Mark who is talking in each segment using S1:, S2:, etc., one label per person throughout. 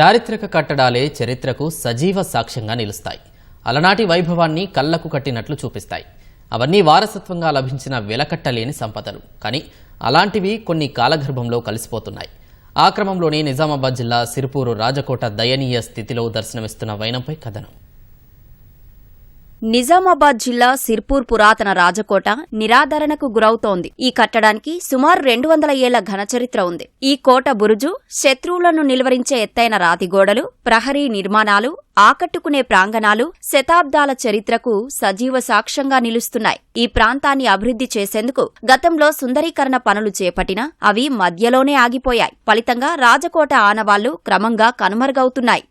S1: చారిత్రక కట్టడాలే చరిత్రకు సజీవ సాక్ష్యంగా నిలుస్తాయి. అలనాటి వైభవాన్ని కళ్ళకు కట్టినట్లు చూపిస్తాయి. అవన్నీ వారసత్వంగా లభించిన వెలకట్టలేని సంపదలు. కానీ అలాంటివి కొన్ని కాలగర్భంలో కలిసిపోతున్నాయి. ఆ క్రమంలోనే నిజామాబాద్ జిల్లా సిరిపూరు రాజకోట దయనీయ స్థితిలో దర్శనమిస్తున్న వైనంపై కథనం.
S2: నిజామాబాద్ జిల్లా సిర్పూర్ పురాతన రాజకోట నిరాదరణకు గురవుతోంది. ఈ కట్టడానికి సుమారు రెండు వందల ఏళ్ళ ఘనచరిత్ర ఉంది. ఈ కోట బురుజు శత్రువులను నిలువరించే ఎత్తైన రాతిగోడలు ప్రహరీ నిర్మాణాలు ఆకట్టుకునే ప్రాంగణాలు శతాబ్దాల చరిత్రకు సజీవ సాక్ష్యంగా నిలుస్తున్నాయి. ఈ ప్రాంతాన్ని అభివృద్ధి చేసేందుకు గతంలో సుందరీకరణ పనులు చేపట్టినా అవి మధ్యలోనే ఆగిపోయాయి. ఫలితంగా రాజకోట ఆనవాళ్ళు క్రమంగా కనుమరుగవుతున్నాయి.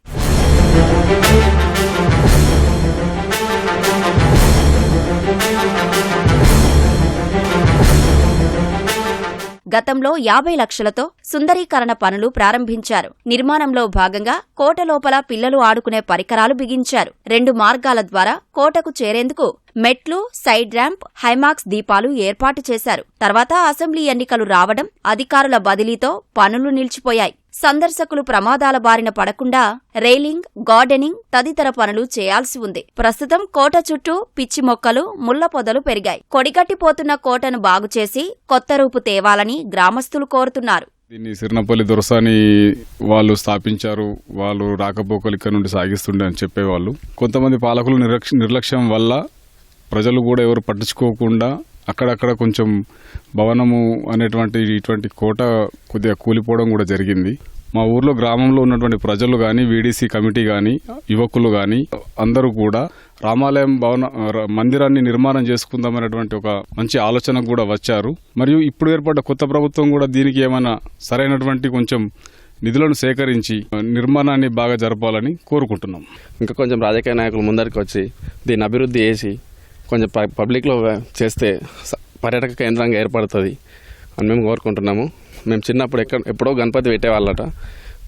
S2: గతంలో యాభై లక్షలతో సుందరీకరణ పనులు ప్రారంభించారు. నిర్మాణంలో భాగంగా కోట లోపల పిల్లలు ఆడుకునే పరికరాలు బిగించారు. రెండు మార్గాల ద్వారా కోటకు చేరేందుకు మెట్లు సైడ్ ర్యాంప్ హైమాక్స్ దీపాలు ఏర్పాటు చేశారు. తర్వాత అసెంబ్లీ ఎన్నికలు రావడం అధికారుల బదిలీతో పనులు నిలిచిపోయాయి. సందర్శకులు ప్రమాదాల బారిన పడకుండా రైలింగ్ గార్డెనింగ్ తదితర పనులు చేయాల్సి ఉంది. ప్రస్తుతం కోట చుట్టూ పిచ్చి మొక్కలు ముళ్ళ పొదలు పెరిగాయి. కొడిగట్టిపోతున్న కోటను బాగుచేసి కొత్త రూపు తేవాలని గ్రామస్తులు కోరుతున్నారు.
S3: దీన్ని సిరినపల్లి దొరసాని వాళ్ళు స్థాపించారు. వాళ్ళు రాకపోకలు ఇక్కడ నుండి సాగిస్తుండే అని చెప్పేవాళ్ళు. కొంతమంది పాలకులు నిర్లక్ష్యం వల్ల ప్రజలు కూడా ఎవరు పట్టించుకోకుండా అక్కడక్కడ కొంచెం భవనము అనేటువంటి ఇటువంటి కోట కొద్దిగా కూలిపోవడం కూడా జరిగింది. మా ఊర్లో గ్రామంలో ఉన్నటువంటి ప్రజలు కానీ వీడీసీ కమిటీ కానీ యువకులు కానీ అందరూ కూడా రామాలయం భవన మందిరాన్ని నిర్మాణం చేసుకుందామనేటువంటి ఒక మంచి ఆలోచన కూడా వచ్చారు. మరియు ఇప్పుడు ఏర్పడ్డ కొత్త ప్రభుత్వం కూడా దీనికి ఏమైనా సరైనటువంటి కొంచెం నిధులను సేకరించి నిర్మాణాన్ని బాగా జరపాలని కోరుకుంటున్నాం.
S4: ఇంకా కొంచెం రాజకీయ నాయకులు ముందరికి వచ్చి దీన్ని అభివృద్ధి చేసి కొంచెం ప- పబ్లిక్లో చేస్తే స- పర్యాటక కేంద్రంగా ఏర్పడుతుంది అని మేము కోరుకుంటున్నాము. మేము చిన్నప్పుడు ఎక్కడ ఎప్పుడో గణపతి పెట్టేవాళ్ళట.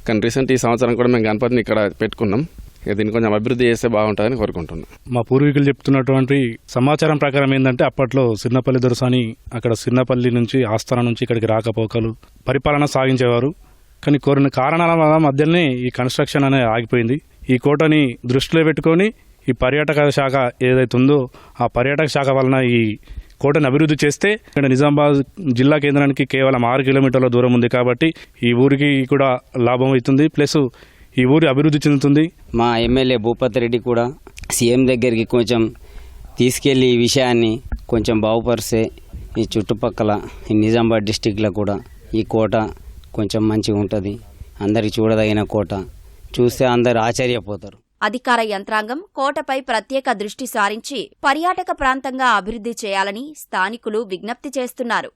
S4: కానీ రీసెంట్ ఈ సంవత్సరం కూడా మేము గణపతిని ఇక్కడ పెట్టుకున్నాం. దీన్ని కొంచెం అభివృద్ధి చేస్తే బాగుంటుందని కోరుకుంటున్నాం.
S5: మా పూర్వీకులు చెప్తున్నటువంటి సమాచారం ప్రకారం ఏంటంటే అప్పట్లో సిన్నపల్లి దొరసాని అక్కడ సిన్నపల్లి నుంచి ఆస్థానం నుంచి ఇక్కడికి రాకపోకలు పరిపాలన సాగించేవారు. కానీ కొన్ని కారణాల వల్ల మధ్యనే ఈ కన్స్ట్రక్షన్ అనేది ఆగిపోయింది. ఈ కోటని దృష్టిలో పెట్టుకొని ఈ పర్యాటక శాఖ ఏదైతే ఉందో ఆ పర్యాటక శాఖ వలన ఈ కోటను అభివృద్ధి చేస్తే ఇక్కడ నిజామాబాద్ జిల్లా కేంద్రానికి కేవలం ఆరు కిలోమీటర్ల దూరం ఉంది కాబట్టి ఈ ఊరికి కూడా లాభం అవుతుంది. ప్లస్ ఈ ఊరి అభివృద్ధి చెందుతుంది.
S6: మా ఎమ్మెల్యే భూపతి రెడ్డి కూడా సీఎం దగ్గరికి కొంచెం తీసుకెళ్ళి ఈ విషయాన్ని కొంచెం బాగుపరిస్తే ఈ చుట్టుపక్కల ఈ నిజామాబాద్ డిస్టిక్లో కూడా ఈ కోట కొంచెం మంచిగా ఉంటుంది అందరికి చూడదగిన కోట. చూస్తే అందరు ఆశ్చర్యపోతారు.
S2: అధికార యంత్రాంగం కోటపై ప్రత్యేక దృష్టి సారించి పర్యాటక ప్రాంతంగా అభివృద్ధి చేయాలని స్థానికులు విజ్ఞప్తి చేస్తున్నారు.